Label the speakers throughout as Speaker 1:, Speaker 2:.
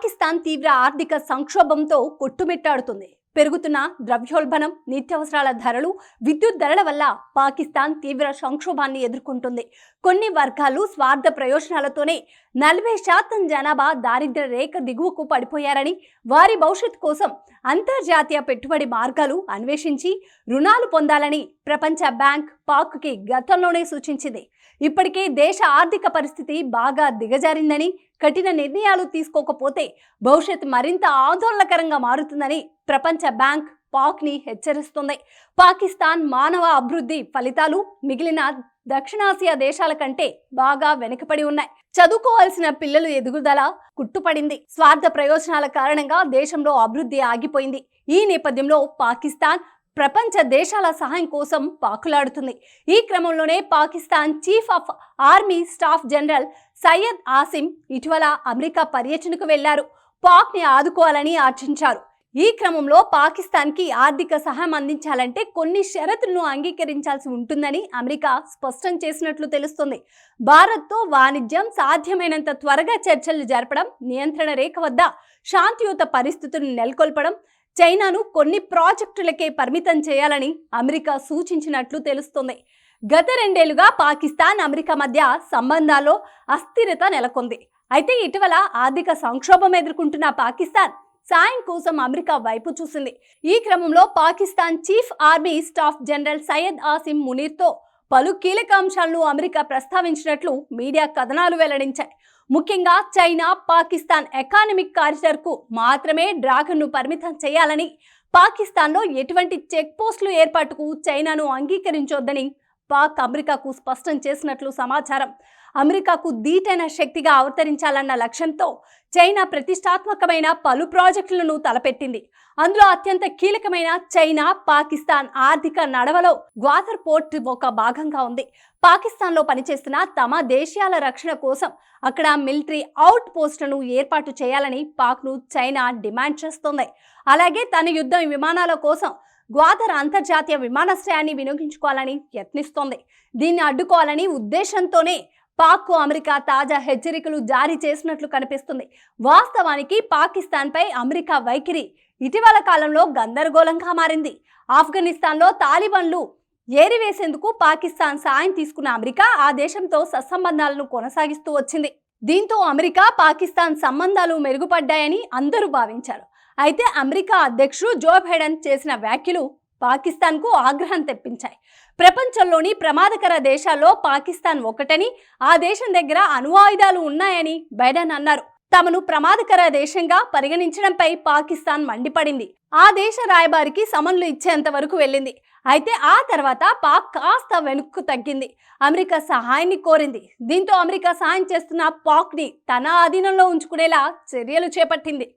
Speaker 1: పాకిస్తాన్ తీవ్ర ఆర్థిక సంక్షోభంతో కొట్టుమిట్టాడుతుంది. పెరుగుతున్న ద్రవ్యోల్బణం నిత్యావసరాల ధరలు విద్యుత్ ధరల వల్ల పాకిస్తాన్ తీవ్ర సంక్షోభాన్ని ఎదుర్కొంటుంది. కొన్ని వర్గాలు స్వార్థ ప్రయోజనాలతోనే నలభై శాతం జనాభా దారిద్ర్య రేఖ దిగువకు పడిపోయారని వారి భవిష్యత్ కోసం అంతర్జాతీయ పెట్టుబడి మార్గాలు అన్వేషించి రుణాలు పొందాలని ప్రపంచ బ్యాంక్ పాక్కి గతంలోనే సూచించింది. ఇప్పటికే దేశ ఆర్థిక పరిస్థితి బాగా దిగజారిందని కఠిన నిర్ణయాలు తీసుకోకపోతే భవిష్యత్ మరింత ఆందోళనకరంగా మారుతుందని ప్రపంచ బ్యాంక్ పాక్ని హెచ్చరిస్తుంది. పాకిస్తాన్ మానవ అభివృద్ధి ఫలితాలు మిగిలిన దక్షిణాసియా దేశాల కంటే బాగా వెనుకబడి ఉన్నాయి. చదువుకోవాల్సిన పిల్లలు ఎదుగుదల కుట్టుపడింది. స్వార్థ ప్రయోజనాల కారణంగా దేశంలో అభివృద్ధి ఆగిపోయింది. ఈ నేపథ్యంలో పాకిస్తాన్ ప్రపంచ దేశాల సహాయం కోసం పాకులాడుతుంది. ఈ క్రమంలోనే Pakistan chief of army staff general Syed Asim ఇటీవల అమెరికా పర్యటనకు వెళ్ళారు. పాక్ని ఆదుకోవాలని ఆర్చించారు ఈ క్రమంలో పాకిస్తాన్కి ఆర్థిక సహాయం అందించాలంటే కొన్ని షరతులను అంగీకరించాల్సి ఉంటుందని అమెరికా స్పష్టం చేసినట్లు తెలుస్తుంది. భారత్తో వాణిజ్యం సాధ్యమైనంత త్వరగా చర్చలు జరపడం నియంత్రణ రేఖ వద్ద శాంతియుత పరిస్థితులను నెలకొల్పడం చైనాను కొన్ని ప్రాజెక్టులకే పరిమితం చేయాలని అమెరికా సూచించినట్లు తెలుస్తుంది. గత రెండేళ్ళుగా పాకిస్తాన్ అమెరికా మధ్య సంబంధాల్లో అస్థిరత నెలకొంది. అయితే ఇటీవల ఆర్థిక సంక్షోభం ఎదుర్కొంటున్న పాకిస్తాన్ సాయం కోసం అమెరికా వైపు చూసింది. ఈ క్రమంలో Pakistan chief army staff general Syed Asim మునీర్తో పలు కీలక అంశాలను అమెరికా ప్రస్తావించినట్లు మీడియా కథనాలు వెల్లడించాయి. ముఖ్యంగా చైనా పాకిస్తాన్ ఎకానమిక్ కారిడార్కు మాత్రమే డ్రాగన్ను పరిమితం చేయాలని పాకిస్తాన్లో ఎటువంటి చెక్ పోస్టులు ఏర్పాటుకు చైనాను అంగీకరించొద్దని పాక్ అమెరికాకు స్పష్టం చేసినట్లు సమాచారం. అమెరికాకు దీటైన శక్తిగా అవతరించాలన్న లక్ష్యంతో చైనా ప్రతిష్టాత్మకమైన పలు ప్రాజెక్టులను తలపెట్టింది. అందులో అత్యంత కీలకమైన చైనా పాకిస్తాన్ ఆర్థిక నడవలో గ్వాదర్ పోర్ట్ ఒక భాగంగా ఉంది. పాకిస్తాన్లో పనిచేస్తున్న తమ దేశాల రక్షణ కోసం అక్కడ మిలిటరీ అవుట్ పోస్టులను ఏర్పాటు చేయాలని పాక్ను చైనా డిమాండ్ చేస్తోంది. అలాగే తన యుద్ధ విమానాల కోసం గ్వాదర్ అంతర్జాతీయ విమానాశ్రయాన్ని వినియోగించుకోవాలని యత్నిస్తోంది. దీన్ని అడ్డుకోవాలని ఉద్దేశంతోనే పాక్కు అమెరికా తాజా హెచ్చరికలు జారీ చేసినట్లు కనిపిస్తుంది. వాస్తవానికి పాకిస్తాన్పై అమెరికా వైఖరి ఇటీవల కాలంలో గందరగోళంగా మారింది. ఆఫ్ఘనిస్తాన్లో తాలిబాన్లు ఏరివేసేందుకు పాకిస్తాన్ సాయం తీసుకున్న అమెరికా ఆ దేశంతో సత్సంబంధాలను కొనసాగిస్తూ వచ్చింది. దీంతో అమెరికా పాకిస్తాన్ సంబంధాలు మెరుగుపడ్డాయని అందరూ భావించారు. అయితే అమెరికా అధ్యక్షుడు జో బైడెన్ చేసిన వ్యాఖ్యలు పాకిస్తాన్కు ఆగ్రహం తెప్పించాయి. ప్రపంచంలోని ప్రమాదకర దేశాల్లో పాకిస్తాన్ ఒకటని ఆ దేశం దగ్గర అణువాయుధాలు ఉన్నాయని బైడెన్ అన్నారు. తమను ప్రమాదకర దేశంగా పరిగణించడంపై పాకిస్తాన్ మండిపడింది. ఆ దేశ రాయబారికి సమన్లు ఇచ్చేంత వరకు వెళ్ళింది. అయితే ఆ తర్వాత పాక్ కాస్త వెనుక్కు తగ్గింది. అమెరికా సహాయాన్ని కోరింది. దీంతో అమెరికా సహాయం చేస్తున్న పాక్ని తన అధీనంలో ఉంచుకునేలా చర్యలు చేపట్టింది.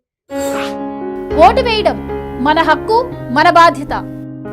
Speaker 2: ఓటు వేయడం మన హక్కు మన బాధ్యత.